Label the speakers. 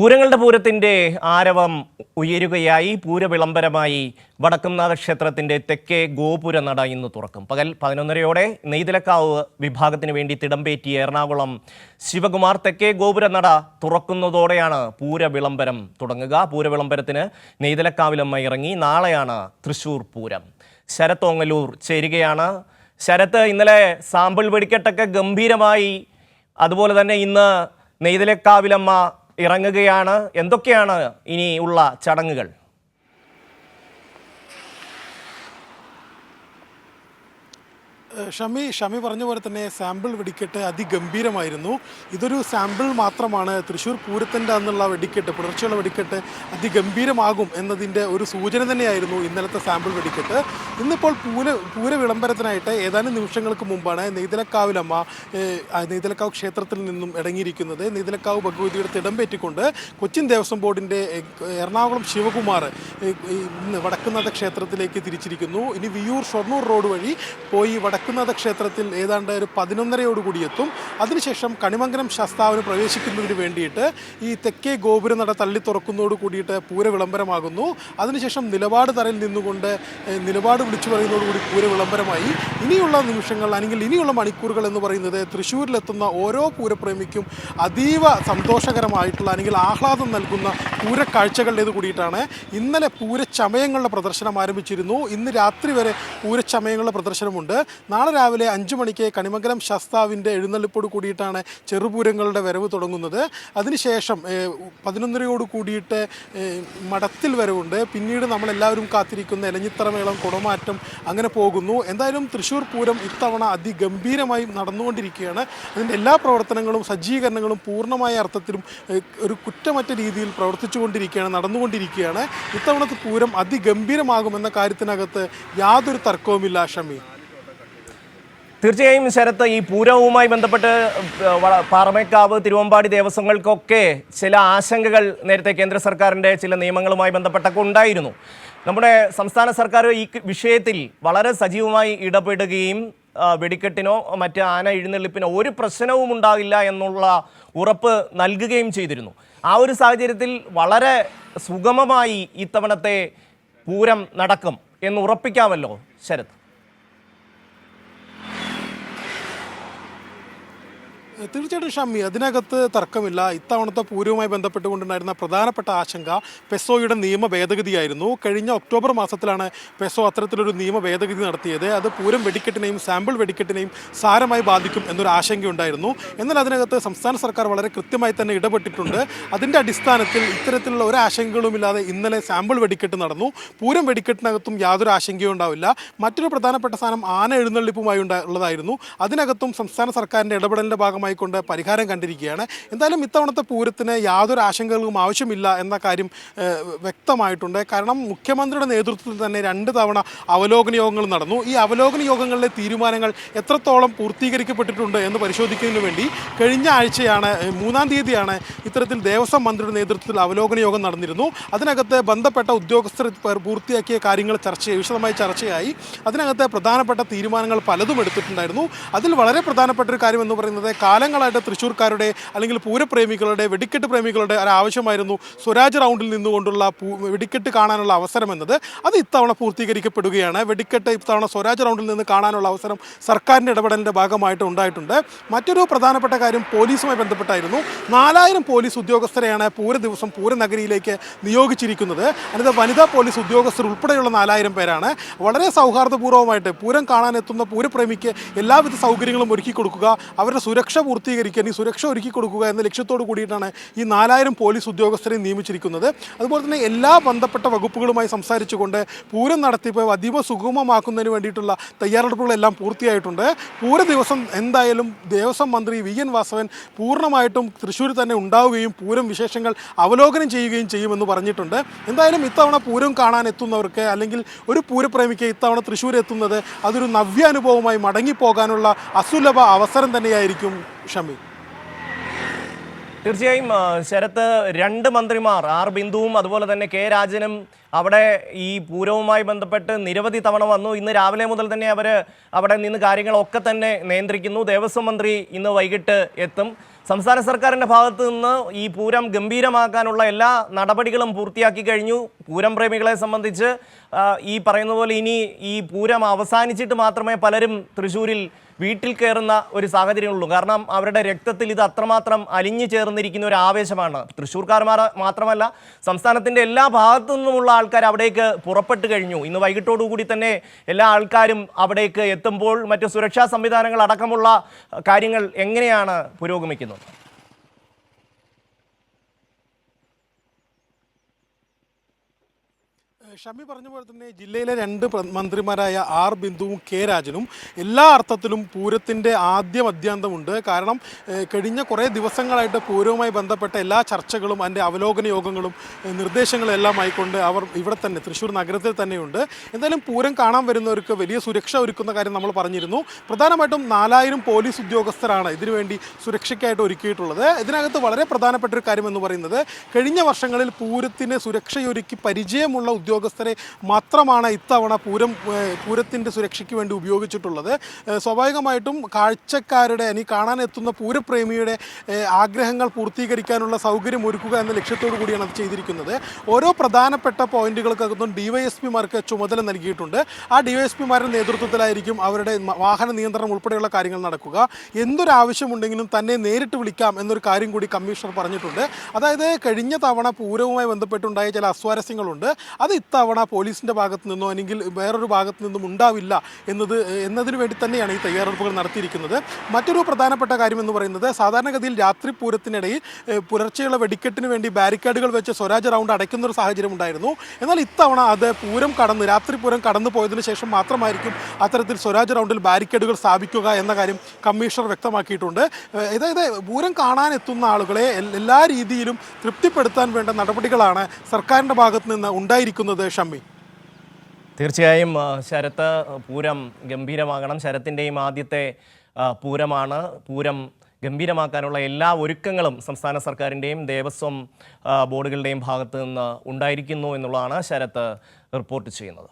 Speaker 1: പൂരങ്ങളുടെ പൂരത്തിന്റെ ആരവം ഉയരുകയായി. പൂരവിളംബരമായി വടക്കുംനാഥ ക്ഷേത്രത്തിന്റെ തെക്കേ ഗോപുര നട ഇന്ന് തുറക്കും. പകൽ പതിനൊന്നരയോടെ നെയ്തിലക്കാവ് വിഭാഗത്തിന് വേണ്ടി തിടമ്പേറ്റിയ എറണാകുളം ശിവകുമാർ തെക്കേ ഗോപുര നട തുറക്കുന്നതോടെയാണ് പൂരവിളംബരം തുടങ്ങുക. പൂരവിളംബരത്തിന് നെയ്തിലക്കാവിലമ്മ ഇറങ്ങി. നാളെയാണ് തൃശൂർ പൂരം. ശരത്തോങ്ങലൂർ ചേരുകയാണ്. ശരത്ത് ഇന്നലെ സാമ്പിൾ വെടിക്കെട്ടൊക്കെ ഗംഭീരമായി. അതുപോലെ തന്നെ ഇന്ന് നെയ്തലക്കാവിലമ്മ ഇറങ്ങുകയാണ്. എന്തൊക്കെയാണ് ഇനിയുള്ള ചടങ്ങുകൾ?
Speaker 2: ഷമി ഷമി പറഞ്ഞ പോലെ തന്നെ സാമ്പിൾ വെടിക്കെട്ട് അതിഗംഭീരമായിരുന്നു. ഇതൊരു സാമ്പിൾ മാത്രമാണ്. തൃശ്ശൂർ പൂരത്തിന്റെ അന്നുള്ള വെടിക്കെട്ട് പുലർച്ചെയുള്ള വെടിക്കെട്ട് അതിഗംഭീരമാകും എന്നതിന്റെ ഒരു സൂചന തന്നെയായിരുന്നു ഇന്നലത്തെ സാമ്പിൾ വെടിക്കെട്ട്. ഇന്നിപ്പോൾ പൂര പൂര വിളംബരത്തിനായിട്ട് ഏതാനും നിമിഷങ്ങൾക്ക് മുമ്പാണ് നെയ്തലക്കാവിലമ്മ നെയ്തലക്കാവ് ക്ഷേത്രത്തിൽ നിന്നും ഇടങ്ങിയിരിക്കുന്നത്. നെയ്തലക്കാവ് ഭഗവതിയുടെ തിടമ്പേറ്റിക്കൊണ്ട് കൊച്ചിൻ ദേവസ്വം ബോർഡിന്റെ എറണാകുളം ശിവകുമാർ വടക്കുന്നാഥ ക്ഷേത്രത്തിലേക്ക് തിരിച്ചിരിക്കുന്നു. ഇനി വിയൂർ ഷൊർണൂർ റോഡ് വഴി പോയി വടക്കുന്നാഥ ക്ഷേത്രത്തിൽ ഏതാണ്ട് ഒരു പതിനൊന്നരയോടുകൂടി എത്തും അതിനുശേഷം കണിമംഗലം ശാസ്താവിന് പ്രവേശിക്കുന്നതിന് വേണ്ടിയിട്ട് ഈ തെക്കേ ഗോപുരനട തള്ളി തുറക്കുന്നതോട് കൂടിയിട്ട് പൂര വിളംബരമാകുന്നു. അതിനുശേഷം നിലപാട് തറയിൽ നിന്നുകൊണ്ട് നിലപാട് വിളിച്ചു പറയുന്നതോടുകൂടി പൂര വിളംബരമായി. ഇനിയുള്ള നിമിഷങ്ങൾ അല്ലെങ്കിൽ ഇനിയുള്ള മണിക്കൂറുകൾ എന്ന് പറയുന്നത് തൃശ്ശൂരിലെത്തുന്ന ഓരോ പൂരപ്രേമിക്കും അതീവ സന്തോഷകരമായിട്ടുള്ള അല്ലെങ്കിൽ ആഹ്ലാദം നൽകുന്ന പൂരക്കാഴ്ചകളുടേത് കൂടിയിട്ടാണ്. ഇന്നലെ പൂരച്ചമയങ്ങളുടെ പ്രദർശനം ആരംഭിച്ചിരുന്നു. ഇന്ന് രാത്രി വരെ പൂരച്ചമയങ്ങളുടെ പ്രദർശനമുണ്ട്. നാളെ രാവിലെ അഞ്ചു മണിക്ക് കണിമംഗലം ശസ്താവിന്റെ എഴുന്നള്ളിപ്പോട് കൂടിയിട്ടാണ് ചെറുപൂരങ്ങളുടെ വരവ് തുടങ്ങുന്നത്. അതിനുശേഷം പതിനൊന്നരയോട് കൂടിയിട്ട് മടത്തിൽ വരവുണ്ട്. പിന്നീട് നമ്മളെല്ലാവരും കാത്തിരിക്കുന്ന ഇലഞ്ഞിത്തറമേളം കുടമാറ്റം അങ്ങനെ പോകുന്നു. എന്തായാലും തൃശ്ശൂർ പൂരം ഇത്തവണ അതിഗംഭീരമായി നടന്നുകൊണ്ടിരിക്കുകയാണ്. അതിന്റെ എല്ലാ പ്രവർത്തനങ്ങളും സജ്ജീകരണങ്ങളും പൂർണമായ അർത്ഥത്തിലും ഒരു കുറ്റമറ്റ രീതിയിൽ പ്രവർത്തിച്ചുകൊണ്ടിരിക്കുകയാണ് നടന്നുകൊണ്ടിരിക്കുകയാണ്. ഇത്തവണത്തെ പൂരം അതിഗംഭീരമാകുമെന്ന കാര്യത്തിനകത്ത് യാതൊരു തർക്കവുമില്ല ഷമി.
Speaker 1: തീർച്ചയായും ശരത്ത് ഈ പൂരവുമായി ബന്ധപ്പെട്ട് പാറമേക്കാവ് തിരുവമ്പാടി ദേവസ്വങ്ങൾക്കൊക്കെ ചില ആശങ്കകൾ നേരത്തെ കേന്ദ്ര സർക്കാരിന്റെ ചില നിയമങ്ങളുമായി ബന്ധപ്പെട്ടൊക്കെ ഉണ്ടായിരുന്നു. നമ്മുടെ സംസ്ഥാന സർക്കാർ ഈ വിഷയത്തിൽ വളരെ സജീവമായി ഇടപെടുകയും വെടിക്കെട്ടിനോ മറ്റ് ആന എഴുന്നള്ളിപ്പിനോ ഒരു പ്രശ്നവും ഉണ്ടാവില്ല എന്നുള്ള ഉറപ്പ് നൽകുകയും ചെയ്തിരുന്നു. ആ ഒരു സാഹചര്യത്തിൽ വളരെ സുഗമമായി ഇത്തവണത്തെ പൂരം നടക്കും എന്ന് ഉറപ്പിക്കാമല്ലോ ശരത്?
Speaker 2: തീർച്ചയായിട്ടും ഷമ്മി അതിനകത്ത് തർക്കമില്ല. ഇത്തവണത്തെ പൂരവുമായി ബന്ധപ്പെട്ടുകൊണ്ടുണ്ടായിരുന്ന പ്രധാനപ്പെട്ട ആശങ്ക പെസോയുടെ നിയമ ഭേദഗതിയായിരുന്നു. കഴിഞ്ഞ ഒക്ടോബർ മാസത്തിലാണ് പെസോ അത്തരത്തിലൊരു നിയമ ഭേദഗതി നടത്തിയത്. അത് പൂരം വെടിക്കെട്ടിനെയും സാമ്പിൾ വെടിക്കെട്ടിനെയും സാരമായി ബാധിക്കും എന്നൊരു ആശങ്കയുണ്ടായിരുന്നു. എന്നാൽ അതിനകത്ത് സംസ്ഥാന സർക്കാർ വളരെ കൃത്യമായി തന്നെ ഇടപെട്ടിട്ടുണ്ട്. അതിന്റെ അടിസ്ഥാനത്തിൽ ഇത്തരത്തിലുള്ള ഒരു ആശങ്കകളുമില്ലാതെ ഇന്നലെ സാമ്പിൾ വെടിക്കെട്ട് നടന്നു. പൂരം വെടിക്കെട്ടിനകത്തും യാതൊരു ആശങ്കയും ഉണ്ടാവില്ല. മറ്റൊരു പ്രധാനപ്പെട്ട സാധനം ആന എഴുന്നള്ളിപ്പുമായി ഉള്ളതായിരുന്നു. അതിനകത്തും സംസ്ഥാന സർക്കാരിന്റെ ഇടപെടലിന്റെ ഭാഗമായി കൊണ്ട് പരിഹാരം കണ്ടിരിക്കുകയാണ്. എന്തായാലും ഇത്തവണത്തെ പൂരത്തിന് യാതൊരു ആശങ്കകളും ആവശ്യമില്ല എന്ന കാര്യം വ്യക്തമായിട്ടുണ്ട്. കാരണം മുഖ്യമന്ത്രിയുടെ നേതൃത്വത്തിൽ തന്നെ രണ്ട് തവണ അവലോകന യോഗങ്ങൾ നടന്നു. ഈ അവലോകന യോഗങ്ങളിലെ തീരുമാനങ്ങൾ എത്രത്തോളം പൂർത്തീകരിക്കപ്പെട്ടിട്ടുണ്ട് എന്ന് പരിശോധിക്കുന്നതിന് വേണ്ടി കഴിഞ്ഞ ആഴ്ചയാണ് മൂന്നാം തീയതിയാണ് ഇത്തരത്തിൽ ദേവസ്വം മന്ത്രിയുടെ നേതൃത്വത്തിൽ അവലോകന യോഗം നടന്നിരുന്നു. അതിനകത്ത് ബന്ധപ്പെട്ട ഉദ്യോഗസ്ഥർ പൂർത്തിയാക്കിയ കാര്യങ്ങൾ ചർച്ച വിശദമായി ചർച്ചയായി. അതിനകത്ത് പ്രധാനപ്പെട്ട തീരുമാനങ്ങൾ പലതും എടുത്തിട്ടുണ്ടായിരുന്നു. അതിൽ വളരെ പ്രധാനപ്പെട്ട ഒരു കാര്യം എന്ന് പറയുന്നത് കാലങ്ങളായിട്ട് തൃശ്ശൂർക്കാരുടെ അല്ലെങ്കിൽ പൂരപ്രേമികളുടെ വെടിക്കെട്ട് പ്രേമികളുടെ ഒരു ആവശ്യമായിരുന്നു സ്വരാജ് റൗണ്ടിൽ നിന്നുകൊണ്ടുള്ള വെടിക്കെട്ട് കാണാനുള്ള അവസരം എന്നത്. അത് ഇത്തവണ പൂർത്തീകരിക്കപ്പെടുകയാണ്. വെടിക്കെട്ട് ഇത്തവണ സ്വരാജ് റൗണ്ടിൽ നിന്ന് കാണാനുള്ള അവസരം സർക്കാരിന്റെ ഇടപെടലിന്റെ ഭാഗമായിട്ട് ഉണ്ടായിട്ടുണ്ട്. മറ്റൊരു പ്രധാനപ്പെട്ട കാര്യം പോലീസുമായി ബന്ധപ്പെട്ടായിരുന്നു. നാലായിരം പോലീസ് ഉദ്യോഗസ്ഥരെയാണ് പൂര ദിവസം പൂരനഗരിയിലേക്ക് നിയോഗിച്ചിരിക്കുന്നത്. അതായത് വനിതാ പോലീസ് ഉദ്യോഗസ്ഥർ ഉൾപ്പെടെയുള്ള നാലായിരം പേരാണ്. വളരെ സൗഹാർദ്ദപൂർവമായിട്ട് പൂരം കാണാനെത്തുന്ന പൂരപ്രേമിക്ക് എല്ലാവിധ സൗകര്യങ്ങളും ഒരുക്കി കൊടുക്കുക അവരുടെ സുരക്ഷ പൂർത്തീകരിക്കാൻ ഈ സുരക്ഷ ഒരുക്കി കൊടുക്കുക എന്ന ലക്ഷ്യത്തോടു കൂടിയിട്ടാണ് ഈ നാലായിരം പോലീസ് ഉദ്യോഗസ്ഥരെ നിയമിച്ചിരിക്കുന്നത്. അതുപോലെ തന്നെ എല്ലാ ബന്ധപ്പെട്ട വകുപ്പുകളുമായി സംസാരിച്ചുകൊണ്ട് പൂരം നടത്തിപ്പ് അതീവ സുഗമമാക്കുന്നതിന് വേണ്ടിയിട്ടുള്ള തയ്യാറെടുപ്പുകളെല്ലാം പൂർത്തിയായിട്ടുണ്ട്. പൂര ദിവസം എന്തായാലും ദേവസ്വം മന്ത്രി വി എൻ വാസവൻ പൂർണമായിട്ടും തൃശ്ശൂർ തന്നെ ഉണ്ടാവുകയും പൂരം വിശേഷങ്ങൾ അവലോകനം ചെയ്യുകയും ചെയ്യുമെന്ന് പറഞ്ഞിട്ടുണ്ട്. എന്തായാലും ഇത്തവണ പൂരം കാണാൻ എത്തുന്നവർക്ക് അല്ലെങ്കിൽ ഒരു പൂരപ്രേമിക്ക് ഇത്തവണ തൃശ്ശൂർ എത്തുന്നത് അതൊരു നവ്യാനുഭവമായി മടങ്ങിപ്പോകാനുള്ള അസുലഭ അവസരം തന്നെയായിരിക്കും. ഷമി.
Speaker 1: തീർച്ചയായും ശരത്ത് രണ്ട് മന്ത്രിമാർ ആർ ബിന്ദുവും അതുപോലെ തന്നെ കെ രാജനും അവിടെ ഈ പൂരവുമായി ബന്ധപ്പെട്ട് നിരവധി തവണ വന്നു. ഇന്ന് രാവിലെ മുതൽ തന്നെ അവർ അവിടെ നിന്ന് കാര്യങ്ങളൊക്കെ തന്നെ നിയന്ത്രിക്കുന്നു. ദേവസ്വം മന്ത്രി ഇന്ന് വൈകിട്ട് എത്തും. സംസ്ഥാന സർക്കാരിന്റെ ഭാഗത്തു നിന്ന് ഈ പൂരം ഗംഭീരമാക്കാനുള്ള എല്ലാ നടപടികളും പൂർത്തിയാക്കി കഴിഞ്ഞു. പൂരം പ്രേമികളെ സംബന്ധിച്ച് ഈ പറയുന്ന പോലെ ഇനി ഈ പൂരം അവസാനിച്ചിട്ട് മാത്രമേ പലരും തൃശ്ശൂരിൽ വീട്ടിൽ കയറുന്ന ഒരു സാഹചര്യമുള്ളൂ കാരണം അവരുടെ രക്തത്തിൽ ഇത് അത്രമാത്രം അലിഞ്ഞു ചേർന്നിരിക്കുന്ന ഒരു ആവേശമാണ്. തൃശ്ശൂർക്കാർമാർ മാത്രമല്ല സംസ്ഥാനത്തിന്റെ എല്ലാ ഭാഗത്തു നിന്നുമുള്ള ആൾക്കാർ അവിടേക്ക് പുറപ്പെട്ടു കഴിഞ്ഞു. ഇന്ന് വൈകിട്ടോടുകൂടി തന്നെ എല്ലാ ആൾക്കാരും അവിടേക്ക് എത്തുമ്പോൾ മറ്റു സുരക്ഷാ സംവിധാനങ്ങൾ അടക്കമുള്ള കാര്യങ്ങൾ എങ്ങനെയാണ് പുരോഗമിക്കുന്നത്?
Speaker 2: ഷമി പറഞ്ഞ പോലെ തന്നെ ജില്ലയിലെ രണ്ട് മന്ത്രിമാരായ ആർ ബിന്ദുവും കെ രാജനും എല്ലാ അർത്ഥത്തിലും പൂരത്തിന്റെ ആദ്യ മദ്യാന്തമുണ്ട് കാരണം കഴിഞ്ഞ കുറേ ദിവസങ്ങളായിട്ട് പൂരവുമായി ബന്ധപ്പെട്ട എല്ലാ ചർച്ചകളും അതിന്റെ അവലോകന യോഗങ്ങളും നിർദ്ദേശങ്ങളും എല്ലാം ആയിക്കൊണ്ട് അവർ ഇവിടെ തന്നെ തൃശ്ശൂർ നഗരത്തിൽ തന്നെയുണ്ട്. എന്തായാലും പൂരം കാണാൻ വരുന്നവർക്ക് വലിയ സുരക്ഷ ഒരുക്കുന്ന കാര്യം നമ്മൾ പറഞ്ഞിരുന്നു. പ്രധാനമായിട്ടും നാലായിരം പോലീസ് ഉദ്യോഗസ്ഥരാണ് ഇതിനുവേണ്ടി സുരക്ഷയ്ക്കായിട്ട് ഒരുക്കിയിട്ടുള്ളത്. ഇതിനകത്ത് വളരെ പ്രധാനപ്പെട്ട ഒരു കാര്യം എന്ന് പറയുന്നത് കഴിഞ്ഞ വർഷങ്ങളിൽ പൂരത്തിന് സുരക്ഷയൊരുക്കി പരിചയമുള്ള ഉദ്യോഗസ്ഥരെ മാത്രമാണ് ഇത്തവണ പൂരം പൂരത്തിന്റെ സുരക്ഷയ്ക്ക് വേണ്ടി ഉപയോഗിച്ചിട്ടുള്ളത്. സ്വാഭാവികമായിട്ടും കാഴ്ചക്കാരുടെ ഇനി കാണാനെത്തുന്ന പൂരപ്രേമിയുടെ ആഗ്രഹങ്ങൾ പൂർത്തീകരിക്കാനുള്ള സൗകര്യം ഒരുക്കുക എന്ന ലക്ഷ്യത്തോടു കൂടിയാണ് അത് ചെയ്തിരിക്കുന്നത്. ഓരോ പ്രധാനപ്പെട്ട പോയിന്റുകൾക്കകത്തും ഡിവൈഎസ്പിമാർക്ക് ചുമതല നൽകിയിട്ടുണ്ട്. ആ ഡിവൈഎസ്പിമാരുടെ നേതൃത്വത്തിലായിരിക്കും അവരുടെ വാഹന നിയന്ത്രണം ഉൾപ്പെടെയുള്ള കാര്യങ്ങൾ നടക്കുക. എന്തൊരാവശ്യമുണ്ടെങ്കിലും തന്നെ നേരിട്ട് വിളിക്കാം എന്നൊരു കാര്യം കൂടി കമ്മീഷണർ പറഞ്ഞിട്ടുണ്ട്. അതായത് കഴിഞ്ഞ തവണ പൂരവുമായി ബന്ധപ്പെട്ടുണ്ടായ ചില അസ്വാരസ്യങ്ങളുണ്ട്. അത് ഇത്തവണ പോലീസിന്റെ ഭാഗത്തു നിന്നോ അല്ലെങ്കിൽ വേറൊരു ഭാഗത്തു നിന്നും ഉണ്ടാവില്ല എന്നത് എന്നതിനു വേണ്ടി തന്നെയാണ് ഈ തയ്യാറെടുപ്പുകൾ നടത്തിയിരിക്കുന്നത്. മറ്റൊരു പ്രധാനപ്പെട്ട കാര്യം എന്ന് പറയുന്നത് സാധാരണഗതിയിൽ രാത്രി പൂരത്തിനിടയിൽ പുലർച്ചെയുള്ള വെടിക്കെട്ടിന് വേണ്ടി ബാരിക്കേഡുകൾ വെച്ച് സ്വരാജ് റൗണ്ട് അടയ്ക്കുന്ന ഒരു സാഹചര്യം ഉണ്ടായിരുന്നു. എന്നാൽ ഇത്തവണ അത് പൂരം കടന്ന് രാത്രി പൂരം കടന്നു പോയതിനു ശേഷം മാത്രമായിരിക്കും അത്തരത്തിൽ സ്വരാജ് റൗണ്ടിൽ ബാരിക്കേഡുകൾ സ്ഥാപിക്കുക എന്ന കാര്യം കമ്മീഷണർ വ്യക്തമാക്കിയിട്ടുണ്ട്. അതായത് പൂരം കാണാൻ എത്തുന്ന ആളുകളെ എല്ലാ രീതിയിലും തൃപ്തിപ്പെടുത്താൻ വേണ്ട നടപടികളാണ് സർക്കാരിന്റെ ഭാഗത്ത് നിന്ന് ഉണ്ടായിരിക്കുന്നത് ഷമ്മി?
Speaker 1: തീർച്ചയായും ശരത്ത് പൂരം ഗംഭീരമാകണം. ശരത്തിന്റെയും ആദ്യത്തെ പൂരമാണ്. പൂരം ഗംഭീരമാക്കാനുള്ള എല്ലാ ഒരുക്കങ്ങളും സംസ്ഥാന സർക്കാരിന്റെയും ദേവസ്വം ബോർഡുകളുടെയും ഭാഗത്ത് നിന്ന് ഉണ്ടായിരിക്കുന്നു എന്നുള്ളതാണ് ശരത്ത് റിപ്പോർട്ട് ചെയ്യുന്നത്.